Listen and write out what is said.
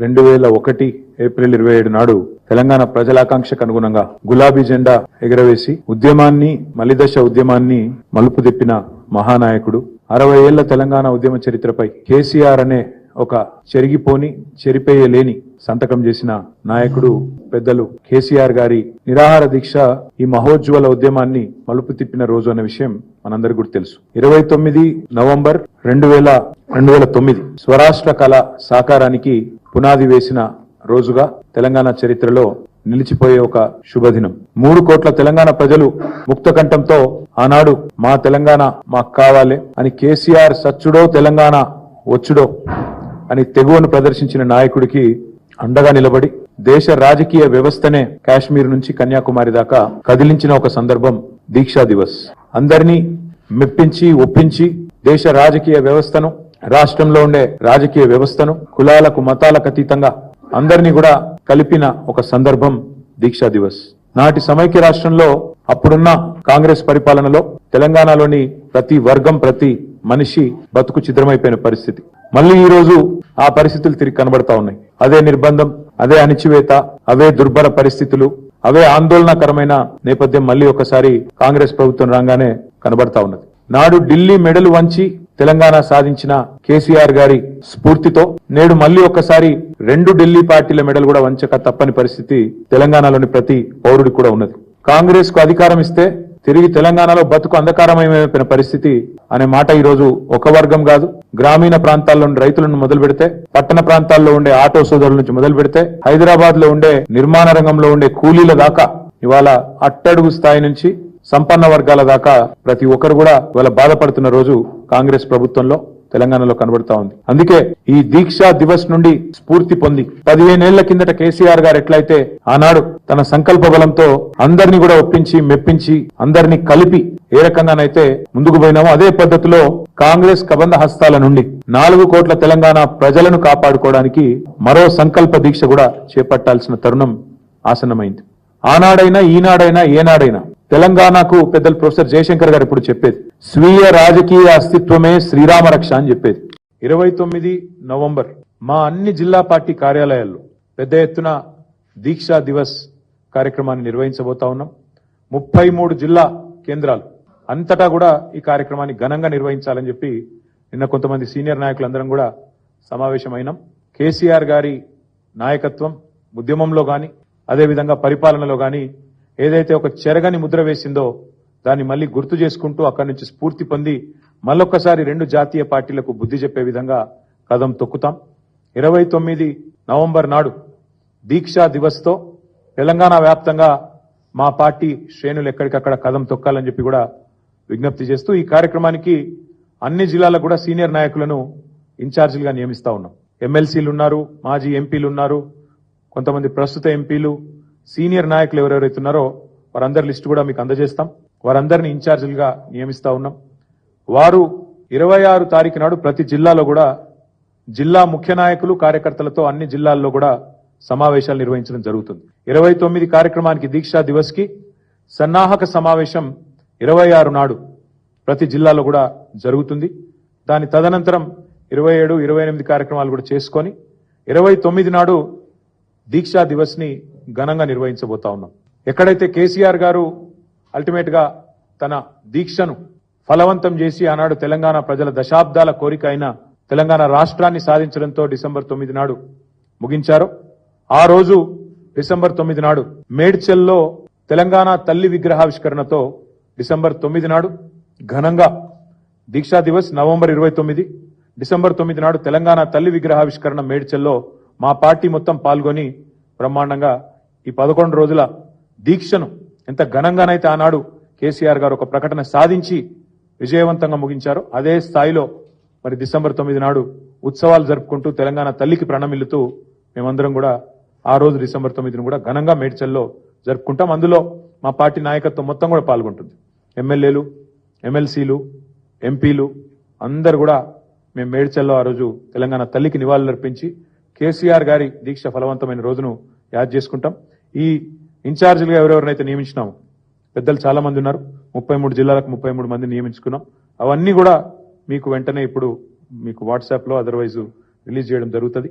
రెండు వేల ఒకటి ఏప్రిల్ ఇరవై ఏడు నాడు తెలంగాణ ప్రజలాకాంక్షకు అనుగుణంగా గులాబీ జెండా ఎగరవేసి ఉద్యమాన్ని మలిదశ ఉద్యమాన్ని మలుపు తిప్పిన మహానాయకుడు. అరవై ఏళ్ళ తెలంగాణ ఉద్యమ చరిత్రపై కేసీఆర్ అనే ఒక చెరిగిపోని చెరిపేయలేని సంతకం చేసిన నాయకుడు పెద్దలు కేసీఆర్ గారి నిరాహార దీక్ష ఈ మహోజ్వల ఉద్యమాన్ని మలుపు తిప్పిన రోజు అనే విషయం మనందరికీ కూడా తెలుసు. ఇరవై తొమ్మిది నవంబర్ రెండు వేల రెండు వేల తొమ్మిది స్వరాష్ట్ర కళ సాకారానికి పునాది వేసిన రోజుగా తెలంగాణ చరిత్రలో నిలిచిపోయే ఒక శుభదినం. మూడు కోట్ల తెలంగాణ ప్రజలు ముక్త కంఠంతో ఆనాడు మా తెలంగాణ మాకు కావాలి అని కేసీఆర్ సచ్చుడో తెలంగాణ వచ్చుడో అని తెగువను ప్రదర్శించిన నాయకుడికి అండగా నిలబడి దేశ రాజకీయ వ్యవస్థనే కాశ్మీర్ నుంచి కన్యాకుమారి దాకా కదిలించిన ఒక సందర్భం దీక్షా దివస్. అందరినీ మెప్పించి ఒప్పించి దేశ రాజకీయ వ్యవస్థను రాష్ట్రంలో ఉండే రాజకీయ వ్యవస్థను కులాలకు మతాలకు అతీతంగా అందరినీ కూడా కలిపిన ఒక సందర్భం దీక్షా దివస్. నాటి సమైక్య రాష్ట్రంలో అప్పుడున్న కాంగ్రెస్ పరిపాలనలో తెలంగాణలోని ప్రతి వర్గం ప్రతి మనిషి బతుకు చిద్రమైపోయిన పరిస్థితి. మళ్ళీ ఈ రోజు ఆ పరిస్థితులు తిరిగి కనబడతా ఉన్నాయి. అదే నిర్బంధం అదే అణిచివేత అవే దుర్భర పరిస్థితులు అవే ఆందోళనకరమైన నేపథ్యం మళ్ళీ ఒకసారి కాంగ్రెస్ ప్రభుత్వం రాగానే కనబడతా ఉన్నది. నాడు ఢిల్లీ మెడలు వంచి తెలంగాణ సాధించిన కేసీఆర్ గారి స్ఫూర్తితో నేడు మళ్ళీ ఒక్కసారి రెండు ఢిల్లీ పార్టీల మెడలు కూడా వంచక తప్పని పరిస్థితి తెలంగాణలోని ప్రతి పౌరుడికి కూడా ఉన్నది. కాంగ్రెస్కు అధికారం ఇస్తే తిరిగి తెలంగాణలో బతుకు అంధకారమైపోయిన పరిస్థితి అనే మాట ఈరోజు ఒక వర్గం కాదు గ్రామీణ ప్రాంతాల్లోని రైతులను మొదలు పెడితే పట్టణ ప్రాంతాల్లో ఉండే ఆటో సోదరుల నుంచి మొదలు పెడితే హైదరాబాద్లో ఉండే నిర్మాణ రంగంలో ఉండే కూలీల దాకా ఇవాళ అట్టడుగు స్థాయి నుంచి సంపన్న వర్గాల దాకా ప్రతి ఒక్కరు కూడా ఇవాళ బాధపడుతున్న రోజు కాంగ్రెస్ ప్రభుత్వంలో. తెలంగాణలో కనబడతా ఉంది. అందుకే ఈ దీక్షా దివస్ నుండి స్ఫూర్తి పొంది పదిహేనేళ్ళ కిందట కేసీఆర్ గారు ఎట్లయితే ఆనాడు తన సంకల్ప బలంతో అందరినీ కూడా ఒప్పించి మెప్పించి అందరినీ కలిపి ఏ రకంగానైతే ముందుకు పోయినామో అదే పద్ధతిలో కాంగ్రెస్ కబంధ హస్తాల నుండి నాలుగు కోట్ల తెలంగాణ ప్రజలను కాపాడుకోవడానికి మరో సంకల్ప దీక్ష కూడా చేపట్టాల్సిన తరుణం ఆసన్నమైంది. ఆనాడైనా ఈనాడైనా ఏనాడైనా తెలంగాణకు పెద్దలు ప్రొఫెసర్ జయశంకర్ గారు ఇప్పుడు చెప్పేది. స్వీయ రాజకీయ అస్తిత్వమే శ్రీరామ రక్ష అని చెప్పేది. ఇరవై తొమ్మిది నవంబర్ మా అన్ని జిల్లా పార్టీ కార్యాలయాల్లో పెద్ద ఎత్తున దీక్షా దివస్ కార్యక్రమాన్ని నిర్వహించబోతా ఉన్నాం. ముప్పై మూడు జిల్లా కేంద్రాలు అంతటా కూడా ఈ కార్యక్రమాన్ని ఘనంగా నిర్వహించాలని చెప్పి నిన్న కొంతమంది సీనియర్ నాయకులందరం కూడా సమావేశమైనాం. కేసీఆర్ గారి నాయకత్వం ఉద్యమంలో కానీ అదేవిధంగా పరిపాలనలో కానీ ఏదైతే ఒక చెరగని ముద్ర వేసిందో దాన్ని మళ్ళీ గుర్తు చేసుకుంటూ అక్కడి నుంచి స్ఫూర్తి పొంది మళ్ళొక్కసారి రెండు జాతీయ పార్టీలకు బుద్ధి చెప్పే విధంగా కదం తొక్కుతాం. ఇరవై తొమ్మిది నవంబర్ నాడు దీక్షా దివస్తో తెలంగాణ వ్యాప్తంగా మా పార్టీ శ్రేణులు ఎక్కడికక్కడ కదం తొక్కాలని చెప్పి కూడా విజ్ఞప్తి చేస్తూ ఈ కార్యక్రమానికి అన్ని జిల్లాలకు కూడా సీనియర్ నాయకులను ఇన్ఛార్జీలుగా నియమిస్తా ఉన్నాం. ఎమ్మెల్సీలు ఉన్నారు మాజీ ఎంపీలు ఉన్నారు కొంతమంది ప్రస్తుత ఎంపీలు సీనియర్ నాయకులు ఎవరెవరైతే ఉన్నారో వారందరి లిస్టు కూడా మీకు అందజేస్తాం. వారందరినీ ఇన్ఛార్జీలుగా నియమిస్తా ఉన్నాం. వారు ఇరవై ఆరు తారీఖు నాడు ప్రతి జిల్లాలో కూడా జిల్లా ముఖ్య నాయకులు కార్యకర్తలతో అన్ని జిల్లాల్లో కూడా సమావేశాలు నిర్వహించడం జరుగుతుంది. ఇరవై తొమ్మిది కార్యక్రమానికి దీక్షా దివస్కి సన్నాహక సమావేశం ఇరవై ఆరు నాడు ప్రతి జిల్లాలో కూడా జరుగుతుంది. దాని తదనంతరం ఇరవై ఏడు ఇరవై ఎనిమిది కార్యక్రమాలు కూడా చేసుకొని ఇరవై తొమ్మిది నాడు దీక్షా దివస్ని ఘనంగా నిర్వహించబోతా ఉన్నాం. ఎక్కడైతే కేసీఆర్ గారు అల్టిమేట్గా తన దీక్షను ఫలవంతం చేసి ఆనాడు తెలంగాణ ప్రజల దశాబ్దాల కోరిక అయిన తెలంగాణ రాష్ట్రాన్ని సాధించడంతో డిసెంబర్ తొమ్మిది నాడు ముగించారు. ఆ రోజు డిసెంబర్ తొమ్మిది నాడు మేడ్చల్లో తెలంగాణ తల్లి విగ్రహావిష్కరణతో డిసెంబర్ తొమ్మిది నాడు ఘనంగా దీక్షా దివస్ నవంబర్ ఇరవై తొమ్మిది డిసెంబర్ తొమ్మిది నాడు తెలంగాణ తల్లి విగ్రహావిష్కరణ మేడ్చల్లో మా పార్టీ మొత్తం పాల్గొని బ్రహ్మాండంగా ఈ పదకొండు రోజుల దీక్షను ఎంత ఘనంగానైతే ఆనాడు కేసీఆర్ గారు ఒక ప్రకటన సాధించి విజయవంతంగా ముగించారో అదే స్థాయిలో మరి డిసెంబర్ తొమ్మిది నాడు ఉత్సవాలు జరుపుకుంటూ తెలంగాణ తల్లికి ప్రణమిల్లుతూ మేమందరం కూడా ఆ రోజు డిసెంబర్ తొమ్మిదిని కూడా ఘనంగా మేడ్చల్లో జరుపుకుంటాం. అందులో మా పార్టీ నాయకత్వం మొత్తం కూడా పాల్గొంటుంది. ఎమ్మెల్యేలు ఎమ్మెల్సీలు ఎంపీలు అందరు కూడా మేము మేడ్చల్లో ఆ రోజు తెలంగాణ తల్లికి నివాళులర్పించి కేసీఆర్ గారి దీక్ష ఫలవంతమైన రోజును యాద్ చేసుకుంటాం. ఈ ఇన్ఛార్జీలుగా ఎవరెవరినైతే నియమించినాము పెద్దలు చాలా మంది ఉన్నారు. ముప్పై మూడు జిల్లాలకు ముప్పై మూడు మంది నియమించుకున్నాం. అవన్నీ కూడా మీకు వెంటనే ఇప్పుడు మీకు వాట్సాప్లో అదర్వైజ్ రిలీజ్ చేయడం జరుగుతుంది.